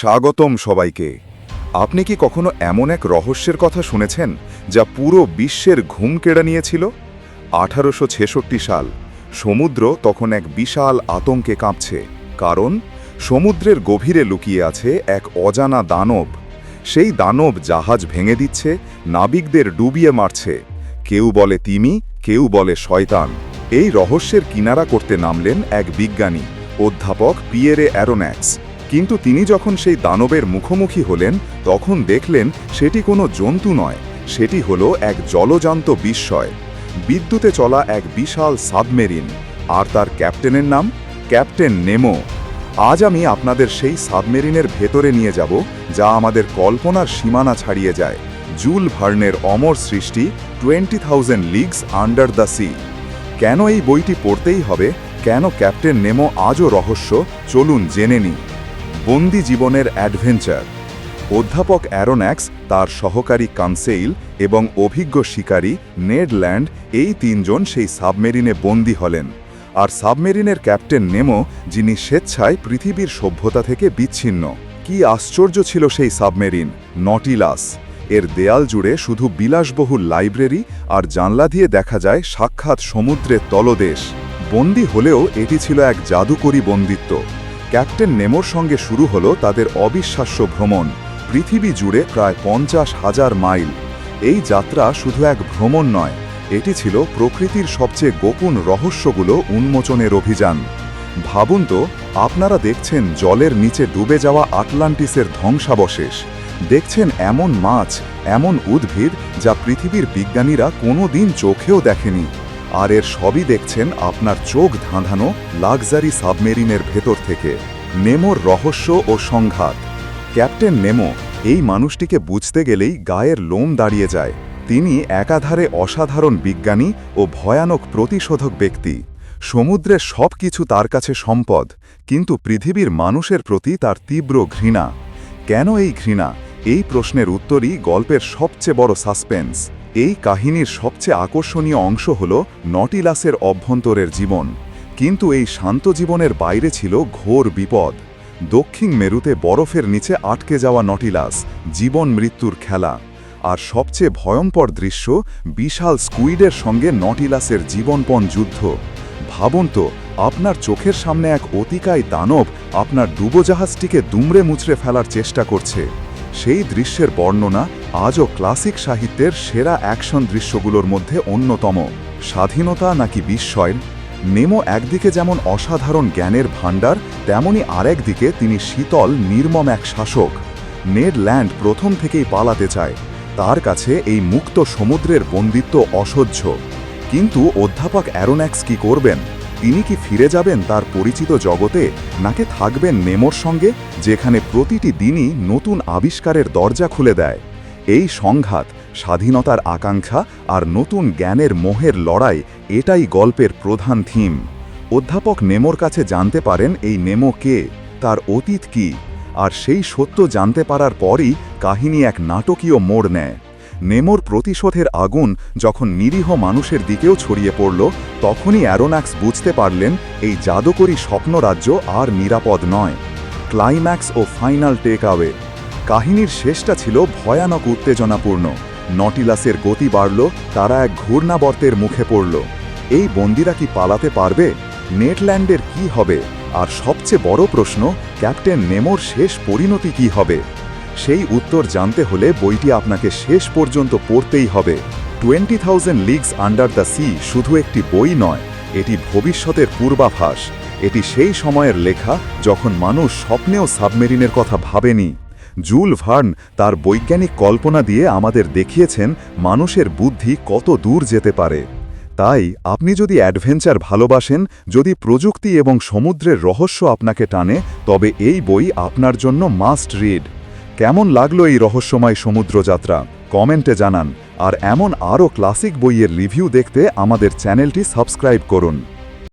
স্বাগতম সবাইকে। আপনি কি কখনো এমন এক রহস্যের কথা শুনেছেন যা পুরো বিশ্বের ঘুম কেড়ে নিয়েছিল? আঠারোশো ছেষট্টি সাল, সমুদ্র তখন এক বিশাল আতঙ্কে কাঁপছে, কারণ সমুদ্রের গভীরে লুকিয়ে আছে এক অজানা দানব। সেই দানব জাহাজ ভেঙে দিচ্ছে, নাবিকদের ডুবিয়ে মারছে। কেউ বলে তিমি, কেউ বলে শয়তান। এই রহস্যের কিনারা করতে নামলেন এক বিজ্ঞানী, অধ্যাপক পিয়েরে অ্যারোন্যাক্স কিন্তু তিনি যখন সেই দানবের মুখোমুখি হলেন, তখন দেখলেন সেটি কোনো জন্তু নয়। সেটি হলো এক জলজান্ত বিস্ময়। বিদ্যুতে চলা এক বিশাল সাবমেরিন। আর তার ক্যাপ্টেনের নাম? Captain Nemo. আজ আমি আপনাদের সেই সাবমেরিনের ভেতরে নিয়ে যাব, যা আমাদের কল্পনার সীমানা ছাড়িয়ে যায়। জুল ভার্নের অমর সৃষ্টি, twenty thousand leagues under the sea. কেন এই বইটি পড়তেই হবে? কেন ক্যাপ্টেন নেমো আজও রহস্য? চলুন জেনে নিই। বন্দি জীবনের অ্যাডভেঞ্চার। অধ্যাপক অ্যারোন্যাক্স, তার সহকারী কানসেইল এবং অভিজ্ঞ শিকারী নেডল্যান্ড এই তিনজন সেই সাবমেরিনে বন্দী হলেন। আর সাবমেরিনের ক্যাপ্টেন নেমো, যিনি স্বেচ্ছায় পৃথিবীর সভ্যতা থেকে বিচ্ছিন্ন। কি আশ্চর্য ছিল সেই সাবমেরিন, নটিলাস। এর দেয়াল জুড়ে শুধু বিলাসবহুল লাইব্রেরি আর জানলা দিয়ে দেখা যায় সাক্ষাৎ সমুদ্রের তলদেশ। বন্দী হলেও এটি ছিল এক জাদুকরী বন্দিত্ব। ক্যাপ্টেন নেমোর সঙ্গে শুরু হলো তাদের অবিশ্বাস্য ভ্রমণ। পৃথিবী জুড়ে প্রায় পঞ্চাশ হাজার মাইল। এই যাত্রা শুধু এক ভ্রমণ নয়, এটি ছিল প্রকৃতির সবচেয়ে গোপন রহস্যগুলো উন্মোচনের অভিযান। ভাবুন তো, আপনারা দেখছেন জলের নিচে ডুবে যাওয়া আটলান্টিসের ধ্বংসাবশেষ। দেখছেন এমন মাছ, এমন উদ্ভিদ যা পৃথিবীর বিজ্ঞানীরা কোনো দিন চোখেও দেখেনি। আর এর সবই দেখছেন আপনার চোখ ধাঁধানো লাক্সারি সাবমেরিনের ভেতর থেকে। নেমোর রহস্য ও সংঘাত। ক্যাপ্টেন নেমো, এই মানুষটিকে বুঝতে গেলেই গায়ের লোম দাঁড়িয়ে যায়। তিনি একাধারে অসাধারণ বিজ্ঞানী ও ভয়ানক প্রতিশোধক ব্যক্তি। সমুদ্রের সব কিছু তার কাছে সম্পদ, কিন্তু পৃথিবীর মানুষের প্রতি তার তীব্র ঘৃণা। কেন এই ঘৃণা? এই প্রশ্নের উত্তরই গল্পের সবচেয়ে বড় সাসপেন্স। এই কাহিনীর সবচেয়ে আকর্ষণীয় অংশ হল নটিলাসের অভ্যন্তরের জীবন। কিন্তু এই শান্ত জীবনের বাইরে ছিল ঘোর বিপদ। দক্ষিণ মেরুতে বরফের নিচে আটকে যাওয়া নটিলাস, জীবন মৃত্যুর খেলা। আর সবচেয়ে ভয়ঙ্কর দৃশ্য, বিশাল স্কুইডের সঙ্গে নটিলাসের জীবনপণ যুদ্ধ। ভাবুন তো, আপনার চোখের সামনে এক অতিকায় দানব আপনার ডুবোজাহাজটিকে দুমড়ে মুচড়ে ফেলার চেষ্টা করছে। সেই দৃশ্যের বর্ণনা আজও ক্লাসিক সাহিত্যের সেরা অ্যাকশন দৃশ্যগুলোর মধ্যে অন্যতম। স্বাধীনতা নাকি বিস্ময়ের? নেমো একদিকে যেমন অসাধারণ জ্ঞানের ভাণ্ডার, তেমনি আরেক দিকে তিনি শীতল, নির্মম এক শাসক। নেড ল্যান্ড প্রথম থেকেই পালাতে চায়। তার কাছে এই মুক্ত সমুদ্রের বন্দিত্ব অসহ্য। কিন্তু অধ্যাপক অ্যারোন্যাক্স কি করবেন? তিনি কি ফিরে যাবেন তার পরিচিত জগতে, নাকি থাকবেন নেমোর সঙ্গে, যেখানে প্রতিটি দিনই নতুন আবিষ্কারের দরজা খুলে দেয়? এই সংঘাত, স্বাধীনতার আকাঙ্ক্ষা আর নতুন জ্ঞানের মোহের লড়াই, এটাই গল্পের প্রধান থিম। অধ্যাপক নেমোর কাছে জানতে পারেন এই নেমো কে, তার অতীত কি, আর সেই সত্য জানতে পারার পরই কাহিনী এক নাটকীয় মোড় নেয়। নেমোর প্রতিশোধের আগুন যখন নিরীহ মানুষের দিকেও ছড়িয়ে পড়ল, তখনই অ্যারোনাক্স বুঝতে পারলেন এই জাদুকরী স্বপ্নরাজ্য আর নিরাপদ নয়। ক্লাইম্যাক্স ও ফাইনাল টেক আওয়ে কাহিনীর শেষটা ছিল ভয়ানক উত্তেজনাপূর্ণ। নটিলাসের গতি বাড়ল, তারা এক ঘূর্ণাবর্তের মুখে পড়ল। এই বন্দিরা কি পালাতে পারবে? নেটল্যান্ডের কি হবে? আর সবচেয়ে বড় প্রশ্ন, ক্যাপ্টেন নেমোর শেষ পরিণতি কি হবে? সেই উত্তর জানতে হলে বইটি আপনাকে শেষ পর্যন্ত পড়তেই হবে। Twenty thousand leagues under the sea শুধু একটি বই নয়, এটি ভবিষ্যতের পূর্বাভাস। এটি সেই সময়ের লেখা যখন মানুষ স্বপ্নেও সাবমেরিনের কথা ভাবেনি। জুল ভার্ন তার বৈজ্ঞানিক কল্পনা দিয়ে আমাদের দেখিয়েছেন মানুষের বুদ্ধি কত দূর যেতে পারে। তাই আপনি যদি অ্যাডভেঞ্চার ভালোবাসেন, যদি প্রযুক্তি এবং সমুদ্রের রহস্য আপনাকে টানে, তবে এই বই আপনার জন্য মাস্ট রিড। কেমন লাগল এই রহস্যময় সমুদ্রযাত্রা? কমেন্টে জানান। আর এমন আরও ক্লাসিক বইয়ের রিভিউ দেখতে আমাদের চ্যানেলটি সাবস্ক্রাইব করুন।